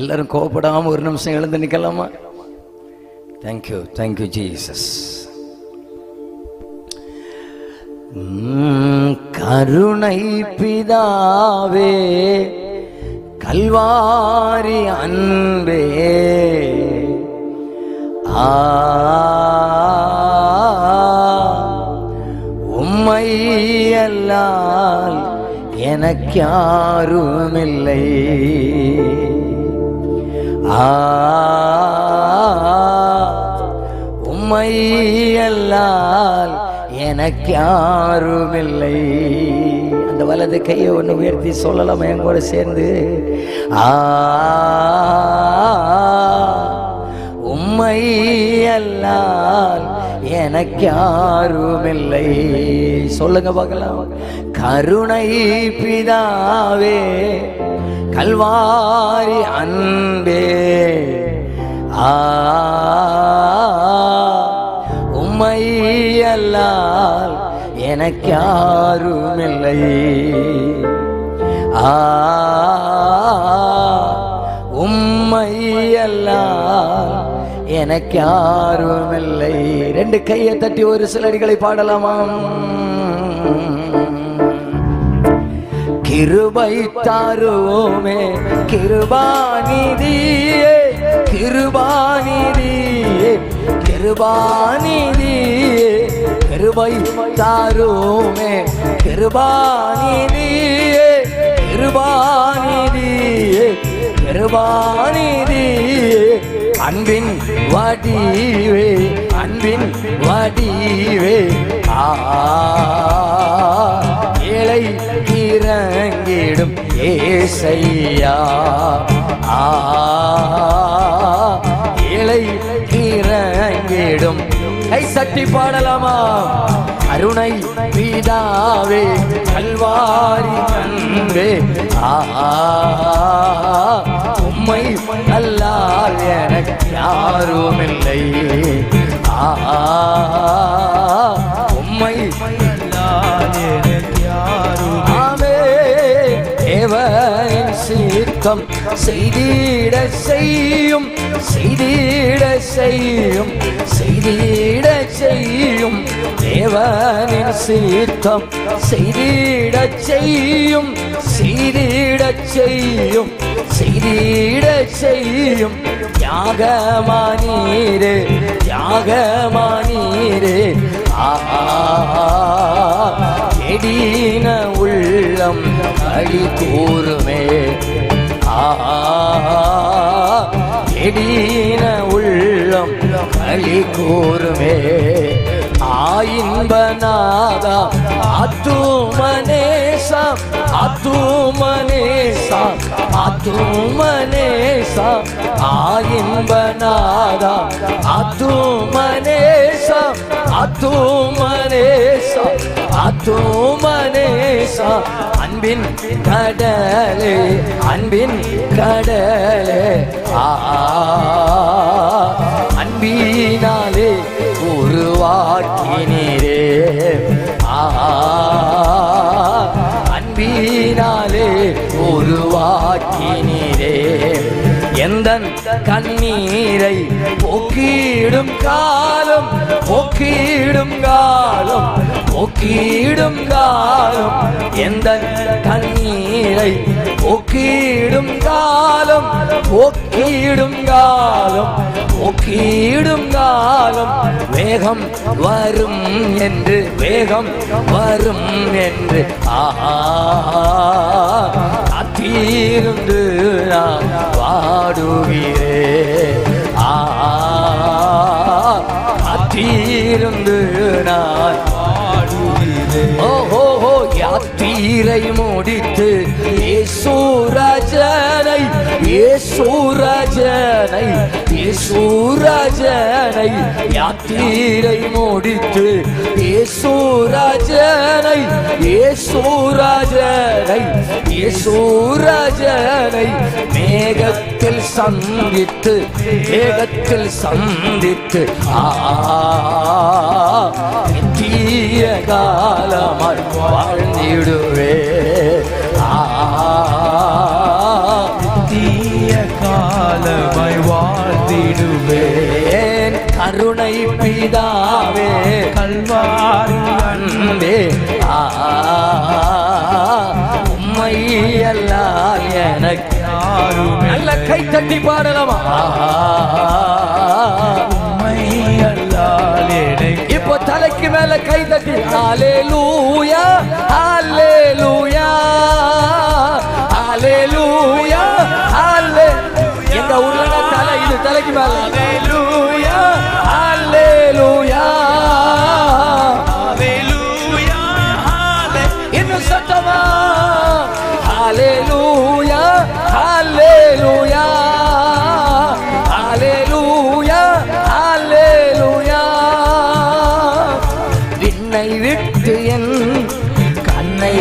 எல்லாரும் கோபப்படாம ஒரு நிமிஷம் எழுந்து நிக்கலாமா? தேங்க்யூ தேங்க்யூ ஜீசஸ் கருணை பிதாவே கல்வாரி அன்பே. ஆ உம்மை அல்லால் எனக்கு யாருமில்லை ஆ எனக்கு யாருமில்லை. அந்த வலது கையை ஒன்று உயர்த்தி சொல்லலாம் என் கூட சேர்ந்து? ஆ உம்மை அல்லால் எனக்கு யாருமில்லை. சொல்லுங்க பார்க்கலாம். கருணை பிதாவே கல்வாரி அன்பே. ஆ உம்மை எனக்கு யாருமில்லை ஆ உம்மை எனக்கு யாருமில்லை ரெண்டு கையை தட்டி ஒரு சிலடிகளை பாடலாமாம். கிருபை தருவோமே. கிருபாநிதியே கிருபாநிதியே கிருபாநிதியே கிருபை தாருவோமே. கிருபாநிதியே கிருபாநிதியே கிருபாநிதியே அன்பின் வடிவே. அன்பின் வடிவே. ஆ ஏழை இறங்கிடும் ஏசையா. ஆ ஏழை இறங்கிடும். கை சட்டி பாடலாமா? அருணை பீதாவே கல்வாரி அன்பே. ஆ உம்மை அல்லால் எனக்கு யாரும் இல்லை உம்மை ஆமே தேவனின் சீர்க்கம் செய்திட செய்யும் செய்திட செய்யும் செய்திட செய்யும். தேவனின் சீர்க்கம் செய்திட செய்யும் செய்திட செய்யும் செய்திட செய்யும். தியாகமானீரே தியாகமானீரே. ஆடீன உள்ளம் அழி கூறுமே. ஆடீன உள்ளம் அழி கூறுமே. ஆயின்பநாதா அத்துமனேசா அத்துமனேசா அத்துமனேசா ஆயின்பநாதா அத்துமனேசா அத்துமனேசா அத்துமனேசா. அன்பின் கடலே அன்பின் கடலே ஆ. அன்பினாலே உருவாக்கினீரே. தன் கண்ணீரை போக்கிடும் காலம் போக்கிடும் காலம் போக்கிடும் காலம். எந்த கண்ணீரை போக்கிடும் காலம் போக்கிடும் காலம் போக்கிடும் காலம் வேகம் வரும் என்று வேகம் வரும் என்று. ஆஹா அத்தீர்ந்து நான் பாடுகிறே ஆஹா அத்தீர்ந்து நான் ஓஹோ யாத்திரை முடித்து ஏசூரா ஏசூராஜனை ஏசூராஜனை யாத்திரை முடித்து ஏசூராஜனை ஏசூராஜனை ஏசூராஜனை மேகத்தில் சந்தித்து மேகத்தில் சந்தித்து ஆ தீய காலமாய் வாழ்ந்திடுவே பிதாவே கல்வாரி அன்பே ஆ, உம்மை அல்லால் எனக்கு நல்ல கை தட்டி பாடலாமா?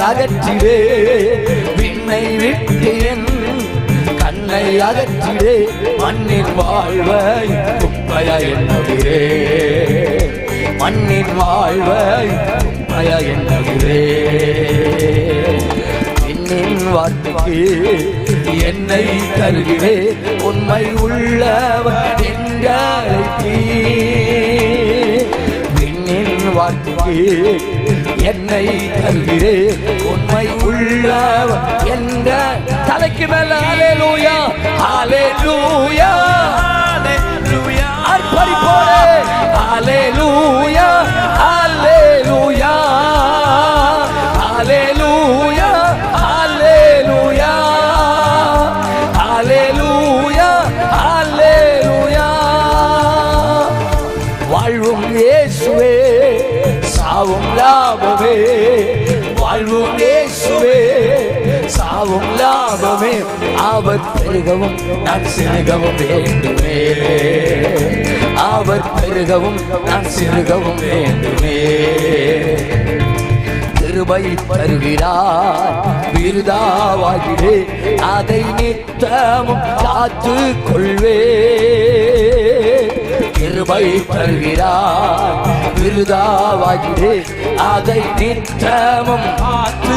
அகற்றிடே. விண்ணை விட்டு என் கண்ணை அகற்றிடே. மண்ணின் வாழ்வை குப்பைய என்னுகிறே மண்ணின் வாழ்வை குப்பைய என்னுகிறே வார்த்தைக்கு என்னை தருகிறே. உண்மை உள்ளவன் எங்களை விண்ணின் வார்த்தைக்கு என்னை தருகிறே. உண்மை உள்ளவன் என்ற தலைக்கு மேல அலேலூயா அலேலூயா ஹalleluya. அர்ப்பணிப்போடு அலேலூயா லாபமே அவர் பெருகவும் நான் சிறுகவும் வேண்டுமே. அவர் பெருகவும் நான் சிறுகவும் வேண்டுமே. கிருபை தருகிறார் விருதாவாகிறே அதை நித்தமும் காத்து கொள்வே கிருபை தருகிறார் விருதாவாகிறே அதை நித்தமும் காத்து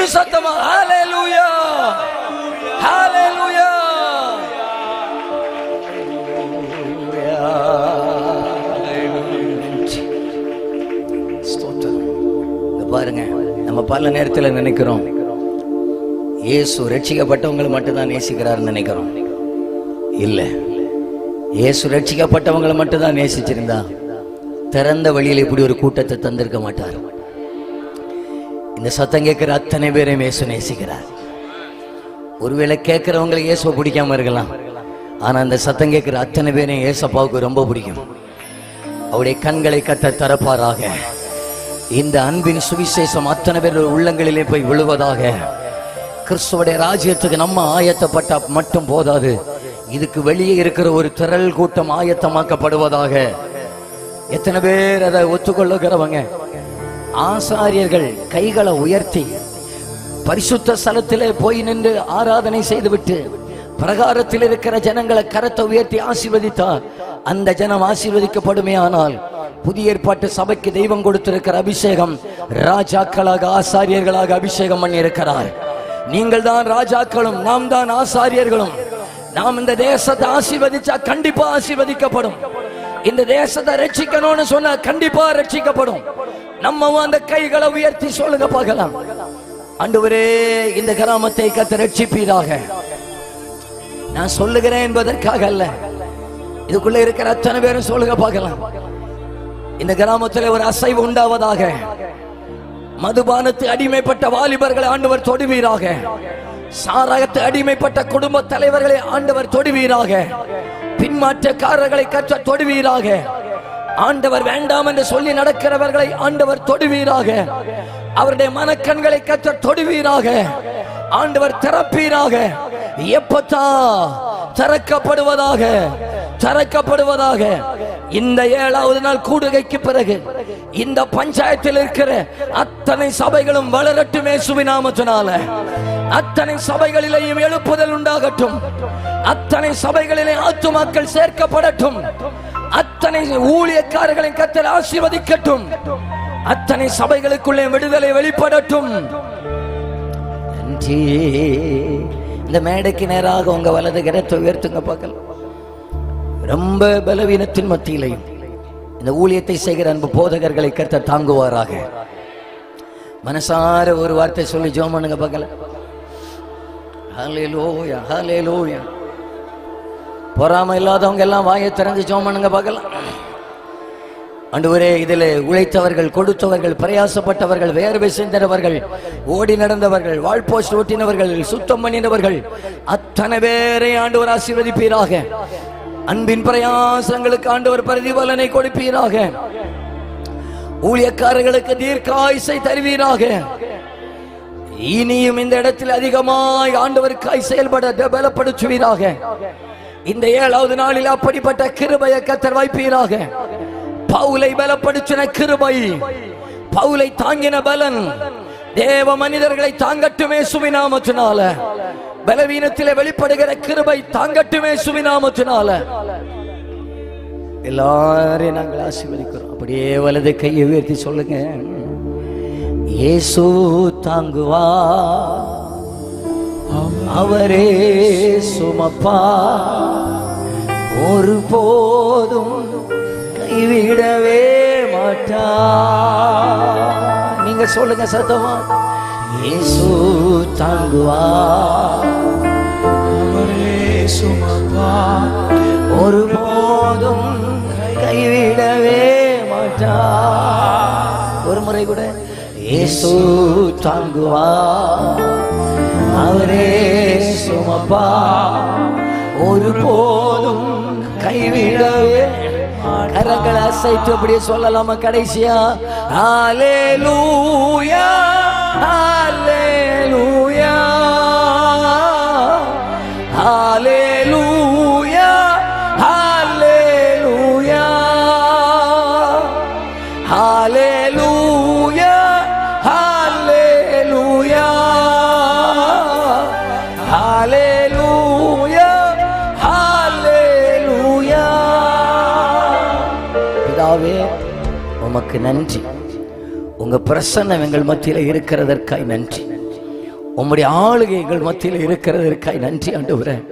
இன்னும் சத்தமா? ஹalleluya ஹalleluya பாருங்க நம்ம பல நேரத்தில் நினைக்கிறோம். இயேசு ரட்சிக்கப்பட்டவங்களை மட்டும்தான் நேசிக்கிறாருன்னு நினைக்கிறோம். இல்லை. இயேசு ரட்சிக்கப்பட்டவங்களை மட்டும்தான் நேசிச்சிருந்தா திறந்த வழியில் இப்படி ஒரு கூட்டத்தை தந்திருக்க மாட்டார். இந்த சத்தம் கேட்கிற அத்தனை பேரையும் இயேசு நேசிக்கிறார். ஒருவேளை கேட்கிறவங்களை இயேசுவை பிடிக்காம இருக்கலாம். ஆனால் அந்த சத்தம் கேட்கிற அத்தனை பேரையும் இயேசப்பாவுக்கு ரொம்ப பிடிக்கும். அவருடைய கண்களை கத்த தரப்பாராக இந்த அன்பின் சுவிசேஷம் அத்தனை பேர் உள்ளங்களிலே போய் விழுவதாக. கிறிஸ்துவடைய ராஜ்யத்துக்கு நம்ம ஆயத்தப்பட்டா மட்டும் போதாது. இதுக்கு வெளியே இருக்கிற ஒரு திரள் கூட்டம் ஆயத்தமாக்கப்படுவதாக. எத்தனை பேர் அதை ஒத்துக்கொள்ளுகிறவங்க? ஆசாரியர்கள் கைகளை உயர்த்தி பரிசுத்த ஸ்தலத்திலே போய் நின்று ஆராதனை செய்துவிட்டு பிரகாரத்தில் இருக்கிற ஜனங்களை கரத்தை உயர்த்தி ஆசீர்வதித்தார். அந்த ஜனம் ஆசீர்வதிக்கப்படுமே ஆனால் புதிய ஏற்பாட்டு சபைக்கு தெய்வம் கொடுத்திருக்கிற அபிஷேகம் ராஜாக்களாக ஆசாரியர்களாக அபிஷேகம் பண்ணி இருக்கிறார் நீங்கள் தான் ராஜாக்களும் நாம் தான் ஆசாரியர்களும். நாம் இந்த தேசத்தை ஆசீர்வதிச்சா கண்டிப்பா ஆசீர்வதிக்கப்படும். இந்த தேசத்தை ரட்சிக்கணும்னு சொன்னா கண்டிப்பா ரட்சிக்கப்படும். நம்ம அந்த கைகளை உயர்த்தி சொல்லுங்க பார்க்கலாம். அண்டுவரே இந்த கிராமத்தை கத்த ரட்சிப்பீராக. நான் சொல்லுகிறேன் என்பதற்காக அல்ல. இதுக்குள்ள இருக்கிற அத்தனை பேரும் சொல்லுங்க பார்க்கலாம். இந்த கிராமத்தில் ஒரு அசைவு உண்டாவதாக. மதுபானத்து அடிமைப்பட்ட வாலிபர்களை ஆண்டவர் தொடுவீராக. சாராயத்து அடிமைப்பட்ட குடும்ப தலைவர்களை ஆண்டவர் தொடுவீராக. பின்மாற்றக்காரர்களை கற்ற தொடுவீராக. ஆண்டவர் வேண்டாம் என்று சொல்லி நடக்கிறவர்களை ஆண்டவர் தொடுவீராக. அவருடைய மனக்கண்களை கற்ற தொடுவீராக. ஆண்டவர் திறப்பீராக. எப்பத்தா? திறக்கப்படுவதாக. திறக்கப்படுவதாக. இந்த ஏழாவது நாள் கூடுகைக்கு பிறகு இந்த பஞ்சாயத்தில் இருக்கிற அத்தனை சபைகளும் வளரட்டுமே சுவிநாமத்தினால அத்தனை சபைகளிலேயும் எழுப்புதல் உண்டாகட்டும். அத்தனை சபைகளிலே ஆத்துமாக்கள் சேர்க்கப்படட்டும். அத்தனை ஊழியக்காரர்களின் கத்தல் ஆசீர்வதிக்கட்டும். அத்தனை சபைகளுக்குள்ளே விடுதலை வெளிப்படட்டும். நன்றி. இந்த மேடைக்கு நேராக உங்க வலது கரத்தை உயர்த்துங்க பார்க்கலாம். ரொம்ப பலவீனத்தின் மத்தியிலையும் இந்த ஊழியத்தை செய்கிற அன்பு போதகர்களை கருத்த தாங்குவாராக. மனசார ஒரு வார்த்தை சொல்லி ஜோம் பண்ணுங்க லோயா ஹலே லோயா பொறாமை இல்லாதவங்க எல்லாம் வாயை திறந்து சோமனுங்க பண்ணுங்க பார்க்கலாம். ஒரே இதில் உழைத்தவர்கள் கொடுத்தவர்கள் பிரயாசப்பட்டவர்கள் வேர்வை சிந்தனவர்கள் ஓடி நடந்தவர்கள் வாழ்போஸ்ட் ஓட்டினவர்கள் சுத்தம் பண்ணினவர்கள் அத்தனை பேரை ஆண்டவர் ஆசீர்வதிப்பீராக. அன்பின் பிரயாசங்களுக்கு ஆண்டவர் பிரதிபலனை கொடுப்பீராக. ஊழியக்காரர்களுக்கு தீர்க்காயிசை தருவீராக. இனியும் இந்த இடத்தில் அதிகமாய் ஆண்டவருக்காய் செயல்பட பலப்படுத்துவீராக இந்த ஏழாவது நாளில் அப்படிப்பட்ட கிருபைய கத்தர் வைப்பீராக. பவுலை பலப்படுத்தின கிருபை பவுலை தாங்கின பலன் தேவ மனிதர்களை தாங்கட்டுமே சுவிநாமத்தினால. பலவீனத்திலே வெளிப்படுகிற கிருபை தாங்கட்டுமே சுவிநாமத்தினால. எல்லாரையும் நாங்கள் ஆசீர்வதிக்கிறோம். அப்படியே வலது கையை உயர்த்தி சொல்லுங்க. இயேசு தாங்குவா அவரே சுமப்பா. ஒரு போதும் கைவிடவே மாட்டா. நீங்க சொல்லுங்க சத்தமா. இயேசு தாங்குவா. அவரே சுமப்பா. ஒரு போதும் கைவிடவே மாட்டா. ஒரு முறை கூட இயேசு தாங்குவா. அவரே சுமப்பா. ஒரு போதும் கைவிடவே. கரங்களை அசைத்து அப்படியே சொல்லலாமா கடைசியா? ஆலே லூயா ஆலே லூயா ஆலே லூயா ஆலே லூயா ஆலே உமக்கு நன்றி. உங்க பிரசன்னம் எங்கள் மத்தியில் இருக்கிறதற்காய் நன்றி. உம்முடைய ஆளுகை எங்கள் மத்தியில் இருக்கிறதற்காய் நன்றி ஆண்டவரே.